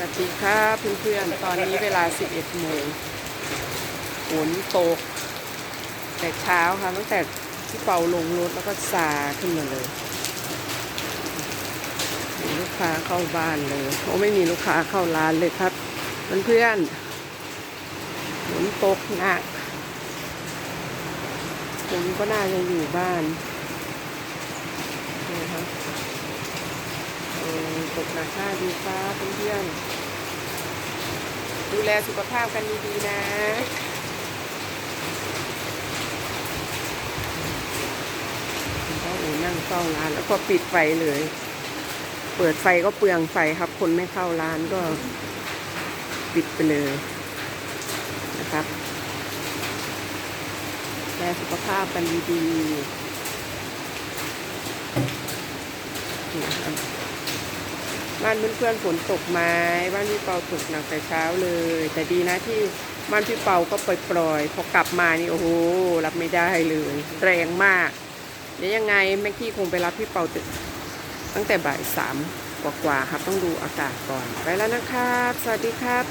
วัสดีครับเพื่อนๆ ตอนนี้เวลา 11โมงฝนตก แต่เช้าค่ะตั้งแต่ที่เป่าลงรถแล้วก็ซาขึ้นมาเลย มีลูกค้าเข้าบ้านเลยโอ้ไม่มีลูกค้าเข้าร้านเลยครับเพื่อนๆฝนตกหนักผมก็น่าจะอยู่บ้านนะครับ เออต กหนักมากดีครับเพื่อนๆดูแลสุขภาพกันดีๆนะคุณพ่ออูนั่งเฝ้าร้านแล้วก็ปิดไฟเลย เปิดไฟก็เปลืองไฟครับ คนไม่เข้าร้านก็ปิดไปเลยนะครับดูแลสุขภาพกันดีๆนี่ครับ บ้านเพื่อนๆฝนตกไหมบ้านพี่เปาตกหนักแต่เช้าเลย แต่ดีนะที่บ้านพี่เปาก็ปล่อยๆพอกลับมานี่โอ้โหรับไม่ได้เลย แรงมาก เดี๋ยวยังไงแม่กี้คงไปรับพี่เปาตึกตั้งแต่บ่ายสามกว่าๆครับต้องดูอากาศก่อนไปแล้วนะครับ สวัสดีครับ